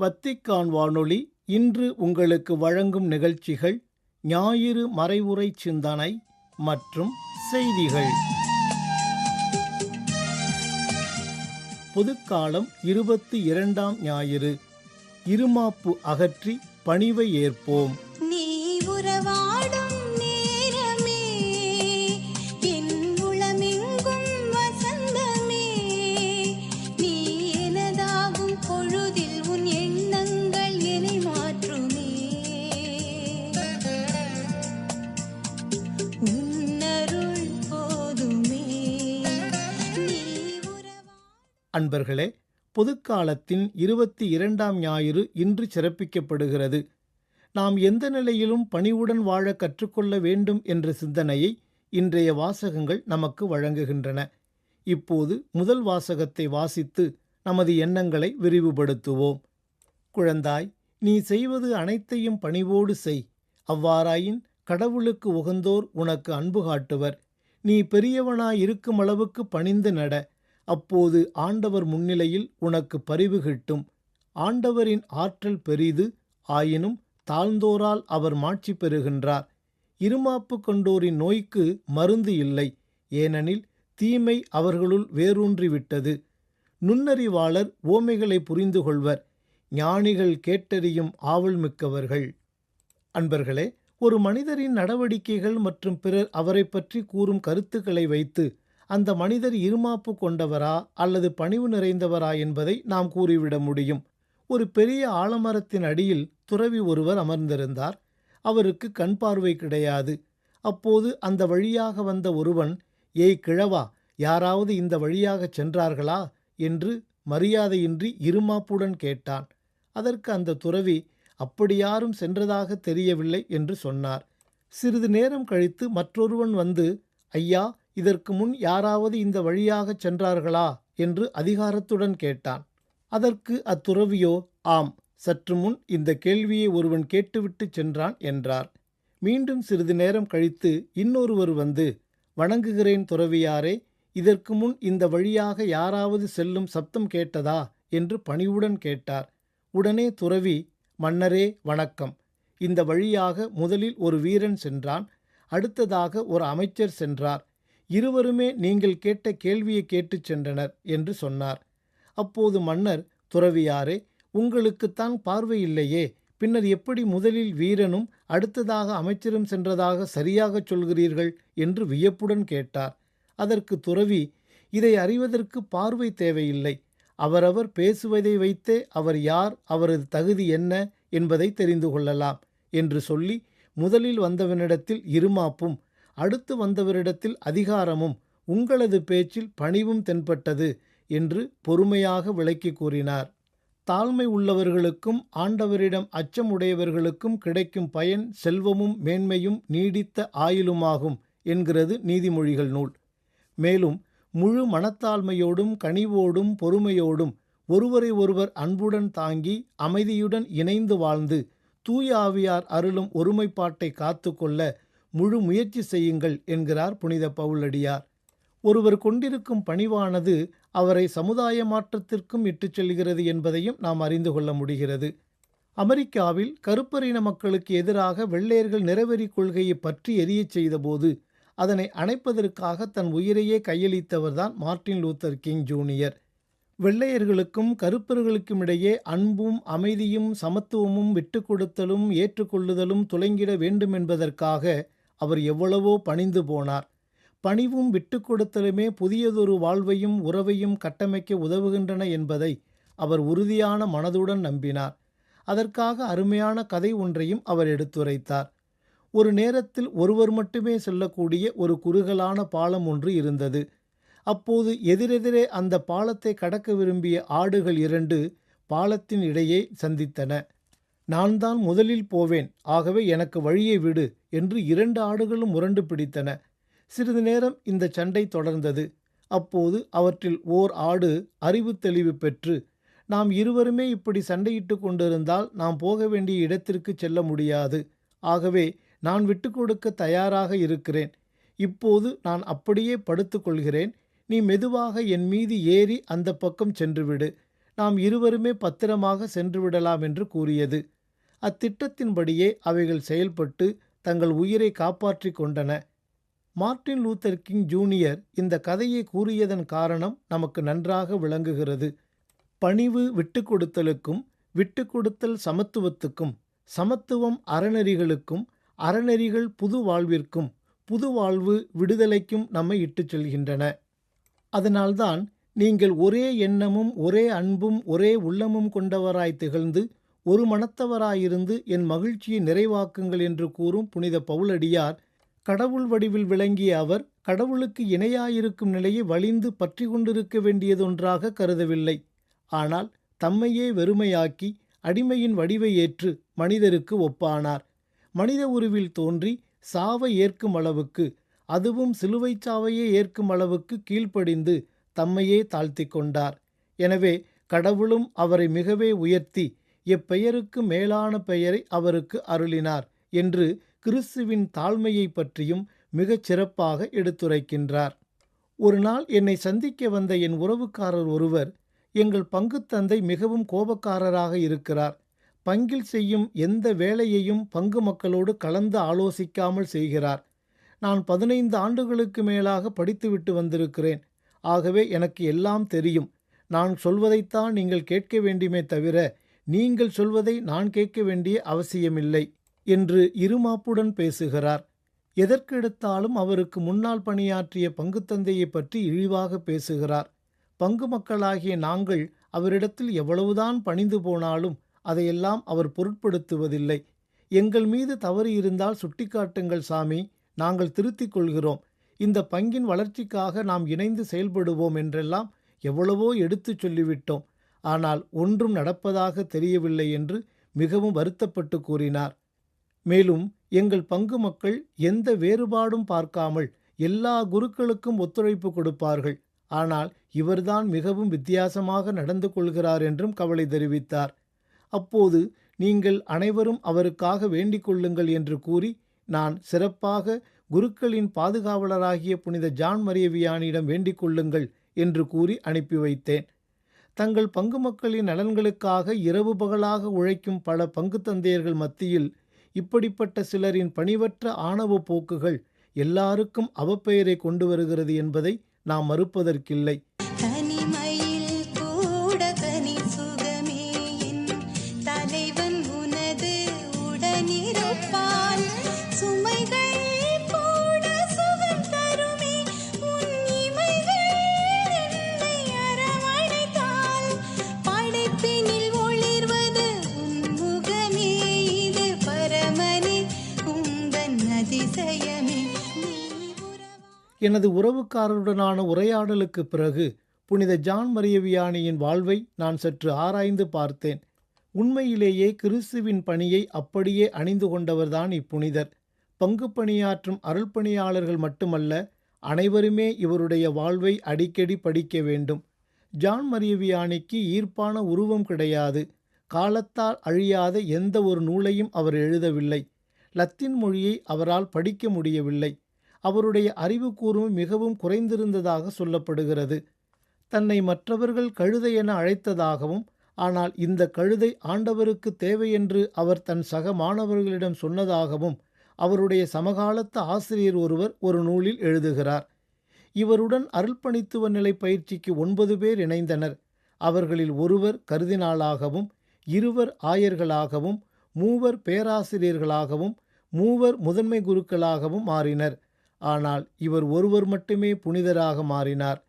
Vatican வானொலி இன்று உங்களுக்கு வழங்கும் நிகழ்ச்சிகள் ஞாயிறு மறைவுரை சிந்தனை மற்றும் செய்திகள். பொதுக்காலம் இருபத்தி இரண்டாம் ஞாயிறு. இருமாப்பு அகற்றி பணிவை ஏற்போம். அன்பர்களே பொதுக்காலத்தின் இருபத்தி இரண்டாம் ஞாயிறு இன்று சிறப்பிக்கப்படுகிறது. நாம் எந்த நிலையிலும் பணிவுடன் வாழ கற்றுக்கொள்ள வேண்டும் என்ற சிந்தனையை இன்றைய வாசகங்கள் நமக்கு வழங்குகின்றன. இப்போது முதல் வாசகத்தை வாசித்து நமது எண்ணங்களை விரிவுபடுத்துவோம். குழந்தாய் நீ செய்வது அனைத்தையும் பணிவோடு செய். அவ்வாறாயின் கடவுளுக்கு உகந்தோர் உனக்கு அன்பு காட்டுவர். நீ பெரியவனாய் இருக்கும் அளவுக்கு பணிந்து நட. அப்போது ஆண்டவர் முன்னிலையில் உனக்கு பரிவு கிட்டும். ஆண்டவரின் ஆற்றல் பெரிது ஆயினும் தாழ்ந்தோரால் அவர் மாட்சி பெறுகின்றார். இருமாப்பு கொண்டோரின் நோய்க்கு மருந்து இல்லை ஏனெனில் தீமை அவர்களுள் வேரூன்றிவிட்டது. நுண்ணறிவாளர் ஓமைகளை புரிந்து கொள்வர் ஞானிகள் கேட்டறியும் ஆவல் மிக்கவர்கள். அன்பர்களே ஒரு மனிதரின் நடவடிக்கைகள் மற்றும் பிறர் அவரை பற்றி கூறும் கருத்துக்களை வைத்து அந்த மனிதர் இருமாப்பு கொண்டவரா அல்லது பணிவு நிறைந்தவரா என்பதை நாம் கூறிவிட முடியும். ஒரு பெரிய ஆலமரத்தின் அடியில் துறவி ஒருவர் அமர்ந்திருந்தார். அவருக்கு கண் பார்வை கிடையாது. அப்போது அந்த வழியாக வந்த ஒருவன் ஏய் கிழவா யாராவது இந்த வழியாகச் சென்றார்களா? என்று மரியாதையின்றி இருமாப்புடன் கேட்டான். அதற்கு அந்த துறவி அப்படி யாரும் சென்றதாக தெரியவில்லை என்று சொன்னார். சிறிது நேரம் கழித்து மற்றொருவன் வந்து ஐயா இதற்கு முன் யாராவது இந்த வழியாகச் சென்றார்களா? என்று அதிகாரத்துடன் கேட்டான். அதற்கு அத்துறவியோ ஆம் சற்று முன் இந்த கேள்வியை ஒருவன் கேட்டுவிட்டு சென்றான் என்றார். மீண்டும் சிறிது நேரம் கழித்து இன்னொருவர் வந்து வணங்குகிறேன் துறவியாரே இதற்கு முன் இந்த வழியாக யாராவது செல்லும் சப்தம் கேட்டதா? என்று பணிவுடன் கேட்டார். உடனே துறவி மன்னரே வணக்கம். இந்த வழியாக முதலில் ஒரு வீரன் சென்றான் அடுத்ததாக ஒரு அமைச்சர் சென்றார். இருவருமே நீங்கள் கேட்ட கேள்வியை கேட்டுச் சென்றனர் என்று சொன்னார். அப்போது மன்னர் துறவியாரே உங்களுக்குத்தான் பார்வை இல்லையே. பின்னர் எப்படி முதலில் வீரனும் அடுத்ததாக அமைச்சரும் சென்றதாக சரியாகச் சொல்கிறீர்கள் என்று வியப்புடன் கேட்டார். அதற்கு துறவி இதை அறிவதற்கு பார்வை தேவையில்லை. அவரவர் பேசுவதை வைத்தே அவர் யார் அவரது தகுதி என்ன என்பதை தெரிந்து கொள்ளலாம் என்று சொல்லி முதலில் வந்தவனிடத்தில் இருமாப்பும் அடுத்து வந்தவரிடத்தில் அதிகாரமும் உங்களது பேச்சில் பணிவும் தென்பட்டது என்று பொறுமையாக விளக்கி கூறினார். தாழ்மை உள்ளவர்களுக்கும் ஆண்டவரிடம் அச்சமுடையவர்களுக்கும் கிடைக்கும் பயன் செல்வமும் மேன்மையும் நீடித்த ஆயுளுமாகும் என்கிறது நீதிமொழிகள் நூல். மேலும் முழு மனத்தாழ்மையோடும் கனிவோடும் பொறுமையோடும் ஒருவரை ஒருவர் அன்புடன் தாங்கி அமைதியுடன் இணைந்து வாழ்ந்து தூய ஆவியார் அருளும் ஒருமைப்பாட்டை காத்துக்கொள்ள முழு முயற்சி செய்யுங்கள் என்கிறார் புனித பவுலடியார். ஒருவர் கொண்டிருக்கும் பணிவானது அவரை சமுதாய மாற்றத்திற்கும் இட்டுச் செல்கிறது என்பதையும் நாம் அறிந்து கொள்ள முடிகிறது. அமெரிக்காவில் கருப்பரின மக்களுக்கு எதிராக வெள்ளையர்கள் நிறவெறி கொள்கையை பற்றி எரியச் செய்தபோது அதனை அணைப்பதற்காக தன் உயிரையே கையளித்தவர்தான் மார்ட்டின் லூத்தர் கிங் ஜூனியர். வெள்ளையர்களுக்கும் கருப்பர்களுக்கும் இடையே அன்பும் அமைதியும் சமத்துவமும் விட்டுக்கொடுத்தலும் ஏற்றுக்கொள்ளுதலும் துலங்கிட வேண்டும் என்பதற்காக அவர் எவ்வளவோ பணிந்து போனார். பணிவும் விட்டுக்கொடுத்தலுமே புதியதொரு வாழ்வையும் உறவையும் கட்டமைக்க உதவுகின்றன என்பதை அவர் உறுதியான மனதுடன் நம்பினார். அதற்காக அருமையான கதை ஒன்றையும் அவர் எடுத்துரைத்தார். ஒரு நேரத்தில் ஒருவர் மட்டுமே செல்லக்கூடிய ஒரு குறுகலான பாலம் ஒன்று இருந்தது. அப்போது எதிரெதிரே அந்த பாலத்தை கடக்க விரும்பிய ஆடுகள் இரண்டு பாலத்தின் இடையே சந்தித்தன. நான் தான் முதலில் போவேன். ஆகவே எனக்கு வழியை விடு என்று இரண்டு ஆடுகளும் முரண்டு பிடித்தன. சிறிது நேரம் இந்த சண்டை தொடர்ந்தது. அப்போது அவற்றில் ஓர் ஆடு அறிவு தெளிவு பெற்று நாம் இருவருமே இப்படி சண்டையிட்டு கொண்டிருந்தால் நாம் போக வேண்டிய இடத்திற்கு செல்ல முடியாது. ஆகவே நான் விட்டு கொடுக்க தயாராக இருக்கிறேன். இப்போது நான் அப்படியே படுத்துக்கொள்கிறேன் நீ மெதுவாக என் மீது ஏறி அந்த பக்கம் சென்றுவிடு நாம் இருவருமே பத்திரமாக சென்று விடலாம் என்று கூறியது. அத்திட்டத்தின்படியே அவைகள் செயல்பட்டு தங்கள் உயிரை காப்பாற்றிக் கொண்டன. மார்ட்டின் லூத்தர் கிங் ஜூனியர் இந்த கதையை கூறியதன் காரணம் நமக்கு நன்றாக விளங்குகிறது. பணிவு விட்டு கொடுத்தலுக்கும் விட்டு கொடுத்தல் சமத்துவத்துக்கும் சமத்துவம் அறநெறிகளுக்கும் அறநெறிகள் புது வாழ்விற்கும் புது வாழ்வு விடுதலைக்கும் நம்மை இட்டுச் செல்கின்றன. அதனால்தான் நீங்கள் ஒரே எண்ணமும் ஒரே அன்பும் ஒரே உள்ளமும் கொண்டவராய் திகழ்ந்து ஒரு மனத்தவராயிருந்து என் மகிழ்ச்சியை நிறைவாக்குங்கள் என்று கூறும் புனித பவுலடியார் கடவுள் வடிவில் விளங்கிய அவர் கடவுளுக்கு இணையாயிருக்கும் நிலையை வலிந்து பற்றி கொண்டிருக்க வேண்டியதொன்றாக கருதவில்லை. ஆனால் தம்மையே வெறுமையாக்கி அடிமையின் வடிவை ஏற்று மனிதருக்கு ஒப்பானார். மனித உருவில் தோன்றி சாவை ஏற்கும் அளவுக்கு அதுவும் சிலுவைச் சாவையே ஏற்கும் அளவுக்கு கீழ்ப்படிந்து தம்மையே தாழ்த்திக் கொண்டார். எனவே கடவுளும் அவரை மிகவே உயர்த்தி எப்பெயருக்கு மேலான பெயரை அவருக்கு அருளினார் என்று கிறிஸ்துவின் தாழ்மையை பற்றியும் மிகச் சிறப்பாக எடுத்துரைக்கின்றார். ஒரு நாள் என்னை சந்திக்க வந்த என் உறவுக்காரர் ஒருவர் எங்கள் பங்குத்தந்தை மிகவும் கோபக்காரராக இருக்கிறார். பங்கில் செய்யும் எந்த வேலையையும் பங்கு மக்களோடு கலந்து ஆலோசிக்காமல் செய்கிறார். நான் பதினைந்து ஆண்டுகளுக்கு மேலாக படித்துவிட்டு வந்திருக்கிறேன். ஆகவே எனக்கு எல்லாம் தெரியும். நான் சொல்வதைத்தான் நீங்கள் கேட்க வேண்டுமே தவிர நீங்கள் சொல்வதை நான் கேட்க வேண்டிய அவசியமில்லை என்று இருமாப்புடன் பேசுகிறார். எதற்கெடுத்தாலும் அவருக்கு முன்னால் பணியாற்றிய பங்குத்தந்தையை பற்றி இழிவாக பேசுகிறார். பங்கு மக்களாகிய நாங்கள் அவரிடத்தில் எவ்வளவுதான் பணிந்து போனாலும் அதையெல்லாம் அவர் பொருட்படுத்துவதில்லை. எங்கள் மீது தவறு இருந்தால் சுட்டிக்காட்டுங்கள் சாமி நாங்கள் திருத்திக் கொள்கிறோம். இந்த பங்கின் வளர்ச்சிக்காக நாம் இணைந்து செயல்படுவோம் என்றெல்லாம் எவ்வளவோ எடுத்துச் சொல்லிவிட்டோம். ஆனால் ஒன்றும் நடப்பதாக தெரியவில்லை என்று மிகவும் வருத்தப்பட்டு கூறினார். மேலும் எங்கள் பங்கு மக்கள் எந்த வேறுபாடும் பார்க்காமல் எல்லா குருக்களுக்கும் ஒத்துழைப்பு கொடுப்பார்கள். ஆனால் இவர்தான் மிகவும் வித்தியாசமாக நடந்து கொள்கிறார் என்றும் கவலை தெரிவித்தார். அப்போது நீங்கள் அனைவரும் அவருக்காக வேண்டிக் கொள்ளுங்கள் என்று கூறி நான் சிறப்பாக குருக்களின் பாதுகாவலராகிய புனித ஜான் மரியவியானிடம் வேண்டிக் கொள்ளுங்கள் என்று கூறி அனுப்பி வைத்தேன். தங்கள் பங்கு மக்களின் நலன்களுக்காக இரவு பகலாக உழைக்கும் பல பங்கு தந்தையர்கள் மத்தியில் இப்படிப்பட்ட சிலரின் பணிவற்ற ஆணவ போக்குகள் எல்லாருக்கும் அவப்பெயரை கொண்டு வருகிறது என்பதை நாம் மறுப்பதற்கில்லை. எனது உறவுக்காரருடனான உரையாடலுக்கு பிறகு புனித ஜான் மரியவியானியின் வாழ்வை நான் சற்று ஆராய்ந்து பார்த்தேன். உண்மையிலேயே கிறிஸ்துவின் பணியை அப்படியே அணிந்து கொண்டவர்தான் இப்புனிதர். பங்கு பணியாற்றும் அருள்பணியாளர்கள் மட்டுமல்ல அனைவருமே இவருடைய வாழ்வை அடிக்கடி படிக்க வேண்டும். ஜான் மரியவியானிக்கு ஈர்ப்பான உருவம் கிடையாது. காலத்தால் அழியாத எந்த ஒரு நூலையும் அவர் எழுதவில்லை. லத்தீன் மொழியை அவரால் படிக்க முடியவில்லை. அவருடைய அறிவு மிகவும் குறைந்திருந்ததாக சொல்லப்படுகிறது. தன்னை மற்றவர்கள் கழுதை என அழைத்ததாகவும் ஆனால் இந்த கழுதை ஆண்டவருக்கு தேவையென்று அவர் தன் சக மாணவர்களிடம் சொன்னதாகவும் அவருடைய சமகாலத்து ஆசிரியர் ஒருவர் ஒரு நூலில் எழுதுகிறார். இவருடன் அருள்பணித்துவ நிலை பயிற்சிக்கு ஒன்பது பேர் இணைந்தனர். அவர்களில் ஒருவர் கருதினாளாகவும் இருவர் ஆயர்களாகவும் மூவர் பேராசிரியர்களாகவும் மூவர் முதன்மை குருக்களாகவும் மாறினர். ஆனால் இவர் ஒருவர் மட்டுமே புனிதராக மாறினார்.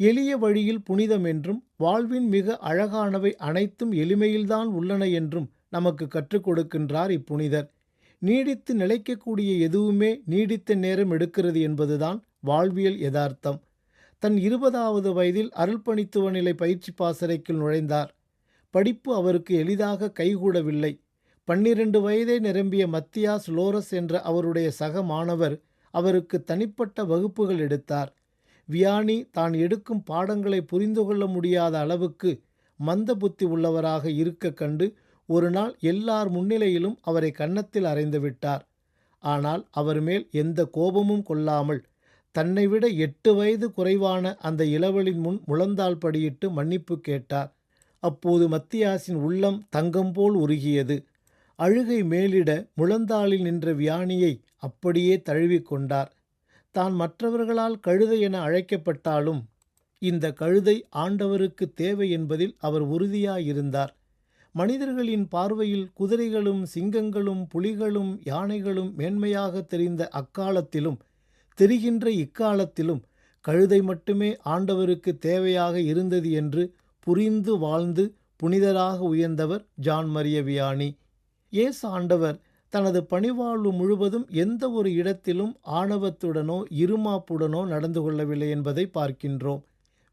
எளிய வழியில் புனிதம் என்றும் வாழ்வின் மிக அழகானவை அனைத்தும் எளிமையில்தான் உள்ளன என்றும் நமக்கு கற்றுக் கொடுக்கின்றார் இப்புனிதர். நீடித்து நிலைக்கக்கூடிய எதுவுமே நீடித்த நேரம் எடுக்கிறது என்பதுதான் வாழ்வியல் யதார்த்தம். தன் இருபதாவது வயதில் அருள்பணித்துவ நிலை பயிற்சி பாசறைக்குள் நுழைந்தார். படிப்பு அவருக்கு எளிதாக கைகூடவில்லை. பன்னிரண்டு வயதே நிரம்பிய மத்தியாஸ் லோரஸ் என்ற அவருடைய சக மாணவர் அவருக்கு தனிப்பட்ட வகுப்புகள் எடுத்தார். வியானி தான் எடுக்கும் பாடங்களை புரிந்து கொள்ள முடியாத அளவுக்கு மந்த புத்தி உள்ளவராக இருக்க கண்டு ஒரு நாள் எல்லார் முன்னிலையிலும் அவரை கன்னத்தில் அறைந்து விட்டார். ஆனால் அவர் மேல் எந்த கோபமும் கொள்ளாமல் தன்னை விட எட்டு வயது குறைவான அந்த இளவலின் முன் முழந்தால் படியிட்டு மன்னிப்பு கேட்டார். அப்போது மத்தியாசின் உள்ளம் தங்கம் போல் உருகியது. அழுகை மேலிட முழந்தாளில் நின்ற வியானியை அப்படியே தழுவிக்கொண்டார். தான் மற்றவர்களால் கழுதை என அழைக்கப்பட்டாலும் இந்த கழுதை ஆண்டவருக்கு தேவை என்பதில் அவர் உறுதியாயிருந்தார். மனிதர்களின் பார்வையில் குதிரைகளும் சிங்கங்களும் புலிகளும் யானைகளும் மேன்மையாக தெரிந்த அக்காலத்திலும் தெரிகின்ற இக்காலத்திலும் கழுதை மட்டுமே ஆண்டவருக்கு தேவையாக இருந்தது என்று புரிந்து வாழ்ந்து புனிதராக உயர்ந்தவர் ஜான் மரிய வியானி ஆண்டவர் தனது பணிவாழ்வு முழுவதும் எந்த ஒரு இடத்திலும் ஆணவத்துடனோ இருமாப்புடனோ நடந்து கொள்ளவில்லை என்பதை பார்க்கின்றோம்.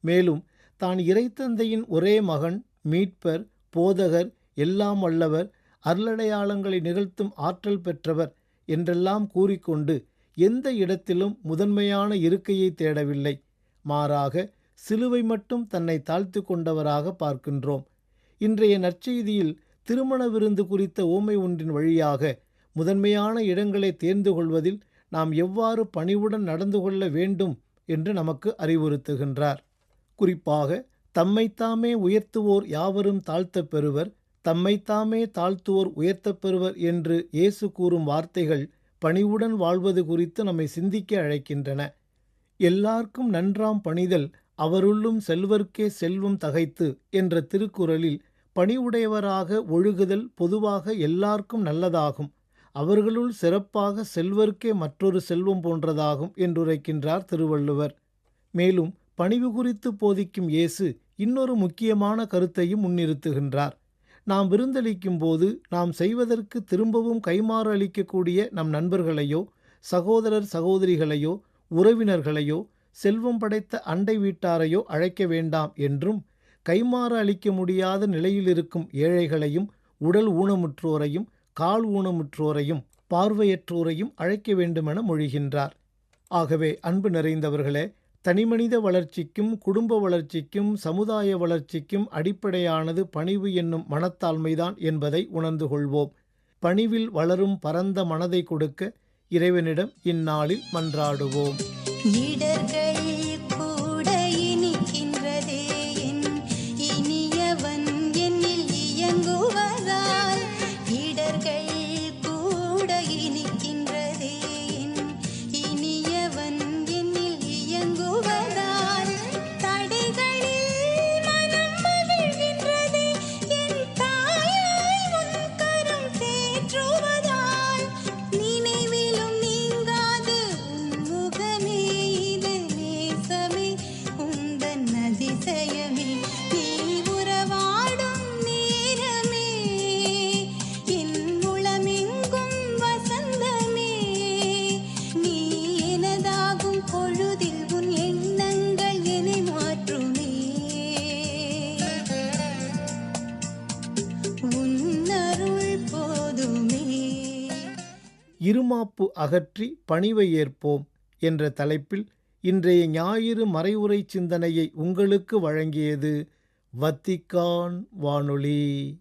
மேலும் தான் இறைத்தந்தையின் ஒரே மகன் மீட்பர் போதகர் எல்லாம் வல்லவர் அருளடையாளங்களை நிகழ்த்தும் ஆற்றல் பெற்றவர் என்றெல்லாம் கூறிக்கொண்டு எந்த இடத்திலும் முதன்மையான இருக்கையை தேடவில்லை. மாறாக சிலுவை மட்டும் தன்னை தாழ்த்து கொண்டவராக பார்க்கின்றோம். இன்றைய நற்செய்தியில் திருமண விருந்து குறித்த ஓமை ஒன்றின் வழியாக முதன்மையான இடங்களை தேர்ந்து கொள்வதில் நாம் எவ்வாறு பணிவுடன் நடந்து கொள்ள வேண்டும் என்று நமக்கு அறிவுறுத்துகின்றார். குறிப்பாக தம்மைத்தாமே உயர்த்துவோர் யாவரும் தாழ்த்தப் பெறுவர் தம்மைத்தாமே தாழ்த்துவோர் உயர்த்தப் பெறுவர் என்று இயேசு கூறும் வார்த்தைகள் பணிவுடன் வாழ்வது குறித்து நம்மை சிந்திக்க அழைக்கின்றன. எல்லார்க்கும் நன்றாம் பணிதல் அவருள்ளும் செல்வர்க்கே செல்வம் தகைத்து என்ற திருக்குறளில் பணிவுடையவராக ஒழுகுதல் பொதுவாக எல்லாருக்கும் நல்லதாகும். அவர்களுள் சிறப்பாக செல்வர்க்கே மற்றொரு செல்வம் போன்றதாகும் என்றுரைக்கின்றார் திருவள்ளுவர். மேலும் பணிவு குறித்து போதிக்கும் இயேசு இன்னொரு முக்கியமான கருத்தையும் முன்னிறுத்துகின்றார். நாம் விருந்தளிக்கும் போது நாம் செய்வதற்கு திரும்பவும் கைமாறு அளிக்கக்கூடிய நம் நண்பர்களையோ சகோதரர் சகோதரிகளையோ உறவினர்களையோ செல்வம் படைத்த அண்டை வீட்டாரையோ அழைக்க வேண்டாம் என்றும் கைமாறு அளிக்க முடியாத நிலையில் இருக்கும் ஏழைகளையும் உடல் ஊனமுற்றோரையும் கால் ஊனமுற்றோரையும் பார்வையற்றோரையும் அழைக்க வேண்டுமென மொழிகின்றார். ஆகவே அன்பு நிறைந்தவர்களே தனிமனித வளர்ச்சிக்கும் குடும்ப வளர்ச்சிக்கும் சமுதாய வளர்ச்சிக்கும் அடிப்படையானது பணிவு என்னும் மனத்தாழ்மைதான் என்பதை உணர்ந்து கொள்வோம். பணிவில் வளரும் பரந்த மனதை கொடுக்க இறைவனிடம் இந்நாளில் மன்றாடுவோம். இருமாப்பு அகற்றி பணிவை ஏற்போம் என்ற தலைப்பில் இன்றைய ஞாயிறு மறைவுரை சிந்தனையை உங்களுக்கு வழங்கியது வத்திக்கான் வானொலி.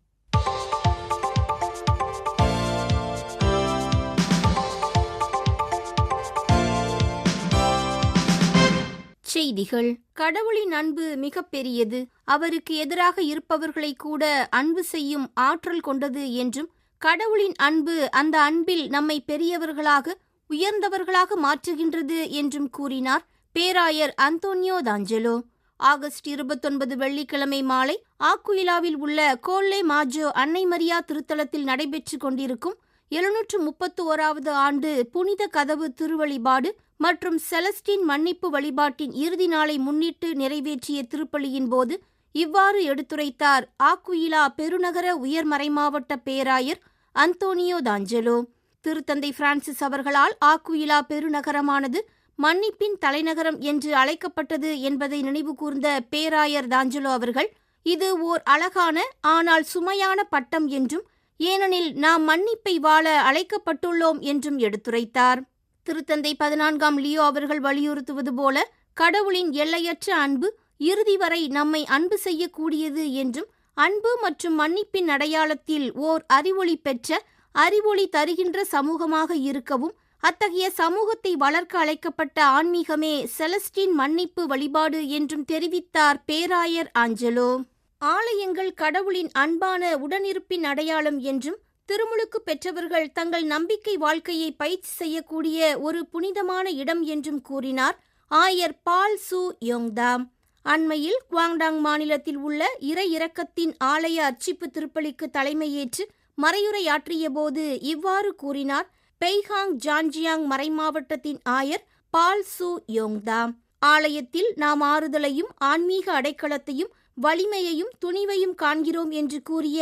செய்திகள். கடவுளின் அன்பு மிக பெரியது. அவருக்கு எதிராக இருப்பவர்களை கூட அன்பு செய்யும் ஆற்றல் கொண்டது என்றும் கடவுளின் அன்பு அந்த அன்பில் நம்மை பெரியவர்களாக உயர்ந்தவர்களாக மாற்றுகின்றது என்றும் கூறினார் பேராயர் அந்தோனியோ தாஞ்சலோ. ஆகஸ்ட் இருபத்தொன்பது வெள்ளிக்கிழமை மாலை ஆக்குயிலாவில் உள்ள கோல்லே மாஜோ அன்னை மரியா திருத்தலத்தில் நடைபெற்று கொண்டிருக்கும் எழுநூற்று முப்பத்து ஓராவது ஆண்டு புனித கதவு திருவழிபாடு மற்றும் செலஸ்டின் மன்னிப்பு வழிபாட்டின் இறுதி நாளை முன்னிட்டு நிறைவேற்றிய திருப்பலியின் போது இவ்வாறு எடுத்துரைத்தார் ஆக்குயிலா பெருநகர உயர்மறைமாவட்ட பேராயர் அந்தோனியோ தாஞ்சலோ திருத்தந்தை பிரான்சிஸ் அவர்களால் ஆக்குயிலா பெருநகரமானது மன்னிப்பின் தலைநகரம் என்று அழைக்கப்பட்டது என்பதை நினைவு கூர்ந்த பேராயர் தாஞ்சலோ அவர்கள் இது ஓர் அழகான ஆனால் சுமையான பட்டம் என்றும் ஏனெனில் நாம் மன்னிப்பை வாழ அழைக்கப்பட்டுள்ளோம் என்றும் எடுத்துரைத்தார். திருத்தந்தை பதினான்காம் லியோ அவர்கள் வலியுறுத்துவது போல கடவுளின் எல்லையற்ற அன்பு இறுதி வரை நம்மை அன்பு செய்யக்கூடியது என்றும் அன்பு மற்றும் மன்னிப்பின் அடையாளத்தில் ஓர் அறிவொளி பெற்ற அறிவொளி தருகின்ற சமூகமாக இருக்கவும் அத்தகைய சமூகத்தை வளர்க்க அழைக்கப்பட்ட ஆன்மீகமே செலஸ்டின் மன்னிப்பு வழிபாடு என்றும் தெரிவித்தார் பேராயர் ஆஞ்சலோ. ஆலயங்கள் கடவுளின் அன்பான உடனிருப்பின் அடையாளம் என்றும் திருமுழுக்கு பெற்றவர்கள் தங்கள் நம்பிக்கை வாழ்க்கையை பயிற்சி செய்யக்கூடிய ஒரு புனிதமான இடம் என்றும் கூறினார் ஆயர் பால் சு யோங்தாம். அண்மையில் குவாங்டாங் மாநிலத்தில் உள்ள இறை இறக்கத்தின் ஆலய அர்ச்சிப்பு திருப்பலிக்கு தலைமையேற்று மறையுரையாற்றிய போது இவ்வாறு கூறினார். பெய்ஹாங் ஜான்ஜியாங் மறைமாவட்டத்தின் ஆயர் பால் சு யோங்தாம். ஆலயத்தில் நாம் ஆறுதலையும் ஆன்மீக அடைக்கலத்தையும் வலிமையையும் துணிவையும் காண்கிறோம் என்று கூறிய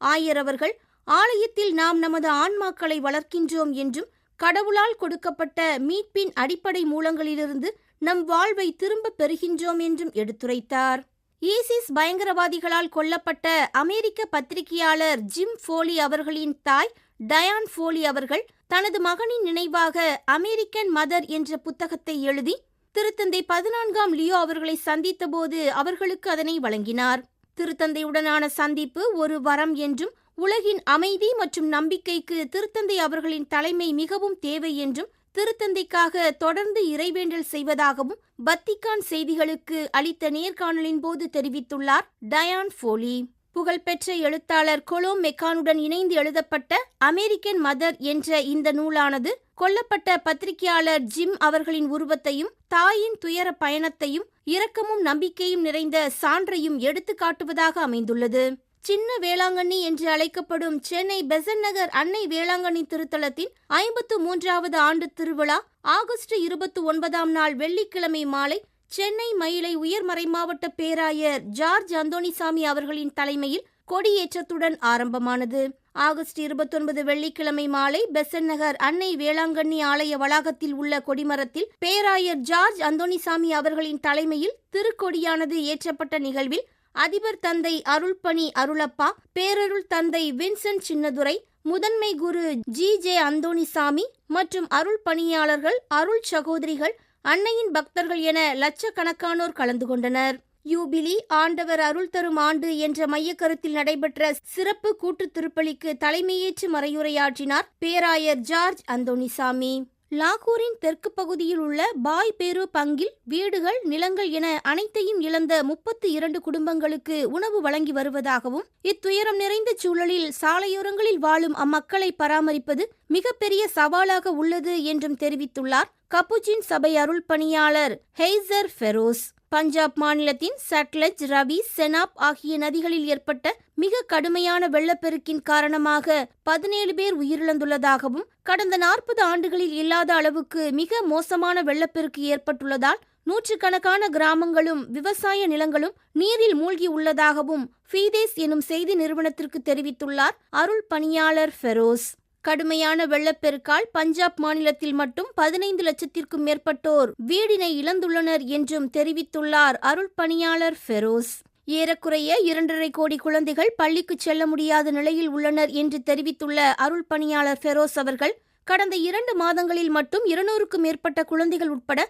ஆயர் அவர்கள் ஆலயத்தில் நாம் நமது ஆன்மாக்களை வளர்க்கின்றோம் என்றும் கடவுளால் கொடுக்கப்பட்ட மீட்பின் அடிப்படை மூலங்களிலிருந்து நம் வாழ்வை திரும்பப் பெறுகின்றோம் என்றும் எடுத்துரைத்தார். ஈசிஸ் பயங்கரவாதிகளால் கொல்லப்பட்ட அமெரிக்க பத்திரிகையாளர் ஜிம் ஃபோலி அவர்களின் தாய் டயான் ஃபோலி அவர்கள் தனது மகனின் நினைவாக அமெரிக்கன் மதர் என்ற புத்தகத்தை எழுதி திருத்தந்தை பதினான்காம் லியோ அவர்களை சந்தித்தபோது அவர்களுக்கு அதனை வழங்கினார். திருத்தந்தையுடனான சந்திப்பு ஒரு வரம் என்றும் உலகின் அமைதி மற்றும் நம்பிக்கைக்கு திருத்தந்தை அவர்களின் தலைமை மிகவும் தேவை என்றும் திருத்தந்தைக்காக தொடர்ந்து இறைவேண்டல் செய்வதாகவும் பத்திகான் செய்திகளுக்கு அளித்த நேர்காணலின் போது தெரிவித்துள்ளார் டயான் ஃபோலி. புகழ்பெற்ற எழுத்தாளர் கொலோ மெக்கானுடன் இணைந்து எழுதப்பட்ட அமெரிக்கன் மதர் என்ற இந்த நூலானது கொல்லப்பட்ட பத்திரிகையாளர் ஜிம் அவர்களின் உருவத்தையும் தாயின் துயர பயணத்தையும் இரக்கமும் நம்பிக்கையும் நிறைந்த சான்றையும் எடுத்துக்காட்டுவதாக அமைந்துள்ளது. சின்ன வேளாங்கண்ணி என்று அழைக்கப்படும் சென்னை பெசன் நகர் அன்னை வேளாங்கண்ணி திருத்தலத்தின் ஐம்பத்து மூன்றாவது ஆண்டு திருவிழா ஆகஸ்ட் இருபத்தி ஒன்பதாம் நாள் வெள்ளிக்கிழமை மாலை சென்னை மயிலை உயர்மறை மாவட்ட பேராயர் ஜார்ஜ் அந்தோணிசாமி அவர்களின் தலைமையில் கொடியேற்றத்துடன் ஆரம்பமானது. ஆகஸ்ட் இருபத்தொன்பது வெள்ளிக்கிழமை மாலை பெசன் நகர் அன்னை வேளாங்கண்ணி ஆலய வளாகத்தில் உள்ள கொடிமரத்தில் பேராயர் ஜார்ஜ் அந்தோணிசாமி அவர்களின் தலைமையில் திருக்கொடியானது ஏற்றப்பட்ட நிகழ்வில் அதிபர் தந்தை அருள்பணி அருளப்பா பேரருள் தந்தை வின்சென்ட் சின்னதுரை முதன்மை குரு ஜி ஜே அந்தோணிசாமி மற்றும் அருள் பணியாளர்கள் அருள் சகோதரிகள் அன்னையின் பக்தர்கள் என லட்சக்கணக்கானோர் கலந்து கொண்டனர். யூபிலி ஆண்டவர் அருள் தரும் ஆண்டு என்ற மையக்கருத்தில் நடைபெற்ற சிறப்பு கூட்டுத் திருப்பலிக்கு தலைமையேற்று மறையுரையாற்றினார் பேராயர் ஜார்ஜ் அந்தோணிசாமி. லாகூரின் தெற்கு பகுதியில் உள்ள பாய் பேரு பங்கில் வீடுகள் நிலங்கள் என அனைத்தையும் இழந்த முப்பத்து இரண்டு குடும்பங்களுக்கு உணவு வழங்கி வருவதாகவும் இத்துயரம் நிறைந்த சூழலில் சாலையோரங்களில் வாழும் அம்மக்களை பராமரிப்பது மிகப்பெரிய சவாலாக உள்ளது என்றும் தெரிவித்துள்ளார் கப்புச்சின் சபை அருள் பணியாளர் ஹெய்சர் ஃபெரோஸ். பஞ்சாப் மாநிலத்தின் சட்லஜ் ரவி செனாப் ஆகிய நதிகளில் ஏற்பட்ட மிக கடுமையான வெள்ளப்பெருக்கின் காரணமாக பதினேழு பேர் உயிரிழந்துள்ளதாகவும் கடந்த நாற்பது ஆண்டுகளில் இல்லாத அளவுக்கு மிக மோசமான வெள்ளப்பெருக்கு ஏற்பட்டுள்ளதால் நூற்றுக்கணக்கான கிராமங்களும் விவசாய நிலங்களும் நீரில் மூழ்கி உள்ளதாகவும் ஃபீதேஸ் எனும் செய்தி நிறுவனத்திற்கு தெரிவித்துள்ளார் அருள் பணியாளர் ஃபெரோஸ். கடுமையான வெள்ளப்பெருக்கால் பஞ்சாப் மாநிலத்தில் மட்டும் பதினைந்து லட்சத்திற்கும் மேற்பட்டோர் வீடினை இழந்துள்ளனர் என்றும் தெரிவித்துள்ளார் அருள் பணியாளர் ஃபெரோஸ் ஏறக்குறைய இரண்டரை கோடி குழந்தைகள் பள்ளிக்கு செல்ல முடியாத நிலையில் உள்ளனர் என்று தெரிவித்துள்ள அருள் பணியாளர் ஃபெரோஸ் அவர்கள் கடந்த இரண்டு மாதங்களில் மட்டும் இருநூறுக்கும் மேற்பட்ட குழந்தைகள் உட்பட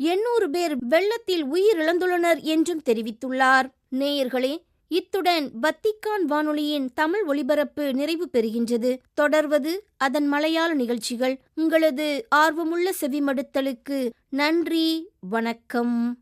எண்ணூறு பேர் வெள்ளத்தில் உயிரிழந்துள்ளனர் என்றும் தெரிவித்துள்ளார். நேயர்களே இத்துடன் வத்திக்கான் வானொலியின் தமிழ் ஒளிபரப்பு நிறைவு பெறுகின்றது. தொடர்வது அதன் மலையாள நிகழ்ச்சிகள். உங்களது ஆர்வமுள்ள செவிமடுத்தலுக்கு நன்றி வணக்கம்.